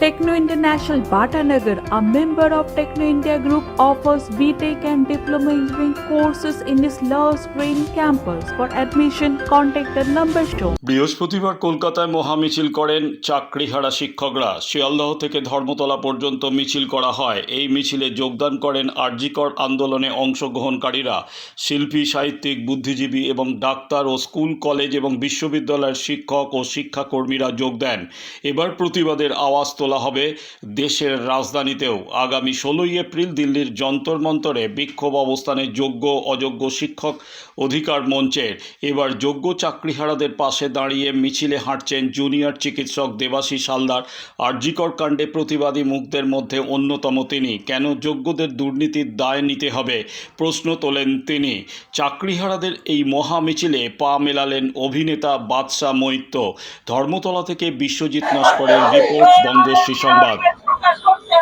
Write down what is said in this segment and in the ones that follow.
Techno International Bhatanagar, a member of Techno India Group, offers BTEC and Diploma Engineering courses in its Love Green campus. For admission, contact the number shown. বৃহস্পতিবার কলকাতায় মহামিছিল করেন চাকরিহারা শিক্ষকরা শিয়ালদহ থেকে ধর্মতলা পর্যন্ত মিছিল করা হয় এই মিছিলে যোগদান করেন আরজিকর আন্দোলনে অংশগ্রহণকারীরা শিল্পী সাহিত্যিক বুদ্ধিজীবী এবং ডাক্তার ও স্কুল কলেজ এবং বিশ্ববিদ্যালয়ের শিক্ষক ও শিক্ষাকর্মীরা যোগ দেন এবার প্রতিবাদের আওয়াজ তোলা হবে দেশের রাজধানীতেও। আগামী ষোলোই এপ্রিল দিল্লির যন্তর মন্তরে বিক্ষোভ অবস্থানে যোগ্য অযোগ্য শিক্ষক অধিকার মঞ্চের এবার যোগ্য চাকরিহারাদের পাশে দাঁড়িয়ে মিছিলে হাঁটছেন জুনিয়র চিকিৎসক দেবাশিস হালদার। আরজিকর কাণ্ডে প্রতিবাদী মুখদের মধ্যে অন্যতম তিনি। কেন যোগ্যদের দুর্নীতির দায় নিতে হবে? প্রশ্ন তোলেন তিনি। চাকরিহারাদের এই মহা মিছিলে পা মেলালেন অভিনেতা বাদশাহ মৈত্য। ধর্মতলা থেকে বিশ্বজিৎ নস্করের রিপোর্ট বঙ্গশ্রী সংবাদ। প্রকাশ করতে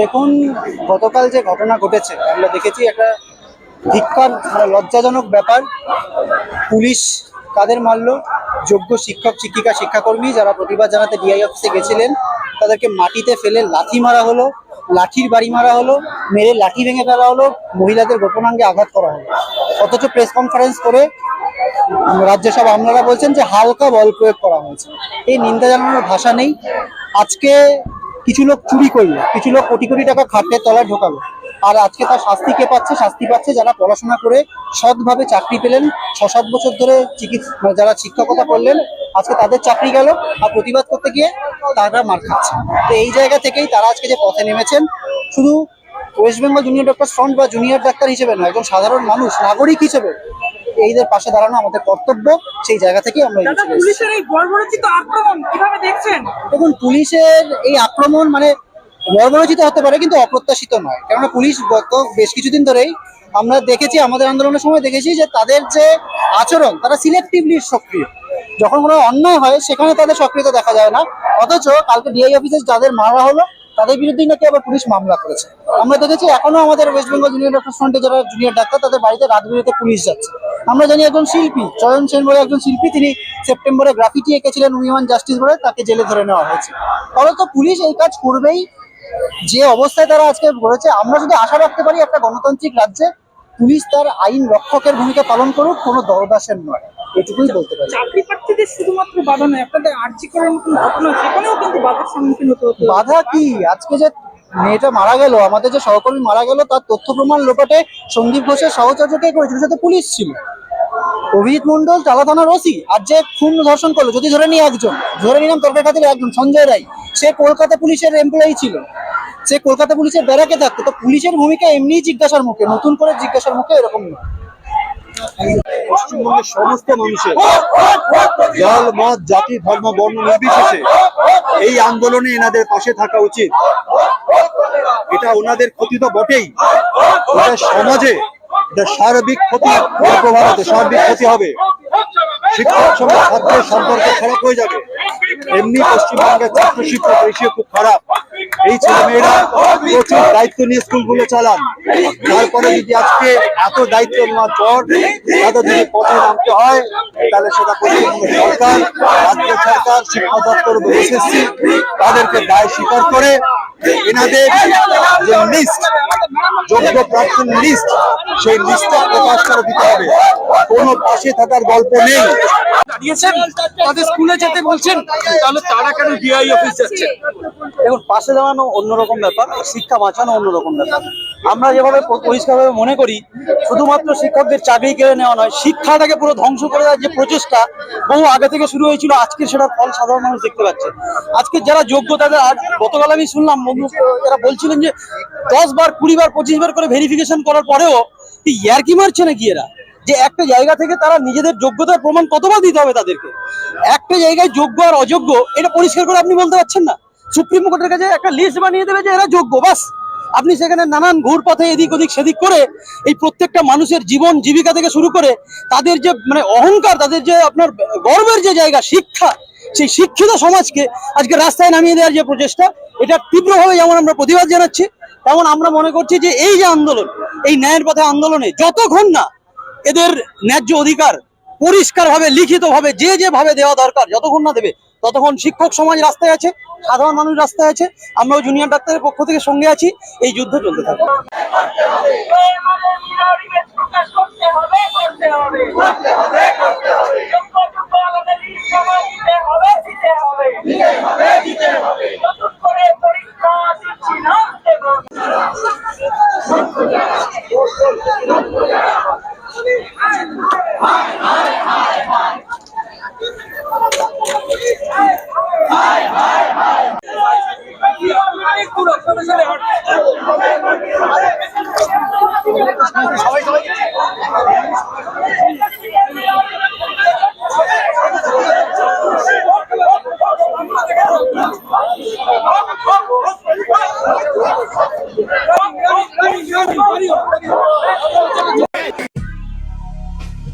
দেখুন, গতকাল যে ঘটনা ঘটেছে, আমরা দেখেছি একটা ধিক্কার মানে লজ্জাজনক ব্যাপার। পুলিশ কাদের মারল? যোগ্য শিক্ষক, শিক্ষিকা, শিক্ষাকর্মী যারা প্রতিবাদ জানাতে ডিআই অফিসে গেছিলেন, তাদেরকে মাটিতে ফেলে লাথি মারা হলো। লাঠির বাড়ি মারা হলো, মেরে লাঠি ভেঙে ফেলা হলো, মহিলাদের গোপনাঙ্গে আঘাত করা হলো। অথচ প্রেস কনফারেন্স করে রাজ্যসভা আমলারা বলছেন যে হালকা বল প্রয়োগ করা হয়েছে। এই নিন্দা জানানোর ভাষা নেই। আজকে কিছু লোক চুরি করল, কিছু লোক কোটি কোটি টাকা খাটের তলায় ঢোকালো। আর আজকে তার শাস্তি কে পাচ্ছে? শাস্তি পাচ্ছে যারা পড়াশোনা করে সৎভাবে চাকরি পেলেন ছ সাত বছর ধরে চিকিৎসা যারা শিক্ষকতা করলেন আজকে তাদের চাকরি গেল আর প্রতিবাদ করতে গিয়ে তারা মার খাচ্ছে। তো এই জায়গা থেকেই তারা আজকে যে পথে নেমেছেন শুধু West Bengal junior doctor front বা জুনিয়র ডাক্তার হিসেবে নয় একজন সাধারণ মানুষ নাগরিক হিসেবে এইদের পাশে দাঁড়ানো আমাদের কর্তব্য সেই জায়গা থেকেই আমরা এই দাদা মিছিলে এসেছি। পুলিশের এই বর্বরচিত আক্রমণ কীভাবে দেখছেন? দেখুন পুলিশের এই আক্রমণ মানে বর্বরচিত হতে পারে কিন্তু অপ্রত্যাশিত নয়। কেননা পুলিশ গত বেশ কিছুদিন ধরেই আমরা দেখেছি আমাদের আন্দোলনের সময় দেখেছি যে তাদের যে আচরণ তারা সিলেক্টিভলি সক্রিয়। যখন কোনো অন্যায় হয়, সেখানে তাদের সক্রিয়তা দেখা যায় না। অথচ কালকে ডিআই অফিসে যাদের মারা হলো, তাদের বিরুদ্ধেই নাকি আবার পুলিশ মামলা করেছে। আমরা দেখেছি এখনও আমাদের ওয়েস্ট বেঙ্গল জুনিয়র ডক্টর ফ্রন্টে যারা জুনিয়র ডাক্তার তাদের বাড়িতে রাত বিরেতে পুলিশ যাচ্ছে। আমরা জানি একজন শিল্পী, চয়ন সেন বলে একজন শিল্পী, তিনি সেপ্টেম্বরে গ্রাফিটি এঁকেছিলেন উইমান জাস্টিস বলে, তাকে জেলে ধরে নেওয়া হয়েছে। তো পুলিশ এই কাজ করবেই। যে অবস্থায় তারা আজকে করেছে আমরা যদি আশা রাখতে পারি একটা গণতান্ত্রিক রাজ্যে পুলিশ তার আইন রক্ষকের ভূমিকা পালন করুক কোনো দরদাসের নয়। এটুকুই বলতে পারি। চাকরি প্রার্থীদের শুধুমাত্র বাধা নয় আপনাদের আর্জি করার মতন ঘটনা সেখানেও কিন্তু বাধার সম্মুখীন হতে হতো বাধা কি? আজকে যে মেয়েটা মারা গেল আমাদের যে সহকর্মী মারা গেল তার তথ্য প্রমাণ লোপাটে সন্দীপ ঘোষের সহচর্য কে করেছিল সে তো পুলিশ ছিল। অভিজিৎ মন্ডল চালা থানার ওসি আর যে খুন ধর্ষণ করল যদি ধরে নিই একজন ধরে নিলাম তর্কের খাতিরে একজন সঞ্জয় রায় সে কলকাতা পুলিশের এমপ্লয়ি ছিল। সে কলকাতা পুলিশের ব্যারাকে থাকতো, তো পুলিশের ভূমিকা এমনিই জিজ্ঞাসার মুখে, নতুন করে জিজ্ঞাসার মুখে এরকম নয়। পশ্চিমবঙ্গের সমস্ত মানুষের মত জাতি, ধর্ম, বর্ণ নির্বিশেষে এই আন্দোলনে এনাদের পাশে থাকা উচিত। এটা ওনাদের ক্ষতি তো বটেই। সমাজে সার্বিক ক্ষতি প্রভাব সার্বিক ক্ষতি হবে। শিক্ষক সঙ্গে ছাত্রের সম্পর্ক খারাপ হয়ে যাবে। এমনি পশ্চিমবঙ্গের ছাত্র শিক্ষক খুব খারাপ। এই ছেলেমেয়েরা প্রচুর দায়িত্ব নিয়ে স্কুলগুলো চালান। তারপরে যদি আজকে এত দায়িত্ব নেওয়ার পর তাদের যদি পথে নামতে হয়, তাহলে সেটা পশ্চিমবঙ্গ সরকার, রাজ্য সরকার, শিক্ষা দপ্তর এসএসসি তাদেরকে দায় স্বীকার করে এনাদের লিস্ট যোগ্য প্রার্থীর লিস্ট সেই লিস্টটা প্রকাশ করে দিতে হবে। কোনো পাশে থাকার গল্প নেই। দাঁড়িয়েছেন? তাদের স্কুলে যেতে বলছেন তাহলে তারা কেন ডিআই অফিস যাচ্ছে? দেখুন পাশে দাঁড়ানো অন্যরকম ব্যাপার শিক্ষা বাঁচানো অন্যরকম ব্যাপার। আমরা যেভাবে পরিষ্কারভাবে মনে করি শুধুমাত্র শিক্ষকদের চাকরি কেড়ে নেওয়া নয় শিক্ষাটাকে পুরো ধ্বংস করে দেওয়ার যে প্রচেষ্টা বহু আগে থেকে শুরু হয়েছিল আজকে সেটা ফল সাধারণ মানুষ দেখতে পাচ্ছে। আজকে যারা যোগ্য তাদের আর গতকাল আমি শুনলাম বন্ধু এরা বলছিলেন যে দশ বার কুড়ি বার পঁচিশ বার করে ভেরিফিকেশন করার পরেও ইয়ারকি মারছে নাকি এরা? যে একটা জায়গা থেকে তারা নিজেদের যোগ্যতার প্রমাণ কতবার দিতে হবে তাদেরকে? একটা জায়গায় যোগ্য আর অযোগ্য, এটা পরিষ্কার করে আপনি বলতে পারছেন না। সুপ্রিম কোর্টের কাছে একটা লিস্ট বানিয়ে দেবে যে এরা যোগ্য বাস আপনি সেখানে নানান ঘুর পথে এদিক ওদিক সেদিক করে এই প্রত্যেকটা মানুষের জীবন, জীবিকা থেকে শুরু করে তাদের যে মানে অহংকার, তাদের যে আপনার গর্বের যে জায়গা, শিক্ষা, সেই শিক্ষিত সমাজকে আজকে রাস্তায় নামিয়ে দেওয়ার যে প্রচেষ্টা, এটা তীব্রভাবে যেমন আমরা প্রতিবাদ জানাচ্ছি তেমন আমরা মনে করছি যে এই যে আন্দোলন, এই ন্যায়ের পথে আন্দোলনে যতক্ষণ না এদের ন্যায্য অধিকার পরিষ্কারভাবে, লিখিতভাবে, যে যেভাবে দেওয়া দরকার, যতক্ষণ না দেবে, ততক্ষণ শিক্ষক সমাজ রাস্তায় আছে, সাধারণ মানুষ রাস্তায় আছে, আমরাও জুনিয়র ডাক্তারের পক্ষ থেকে সঙ্গে আছি, এই যুদ্ধ চলতে থাকবে। করতে হবে করতে হবে যোগ্য যোগ্য আমাদের সময় দিতে হবে দিতে হবে নতুন করে পরীক্ষা দিচ্ছি না দেব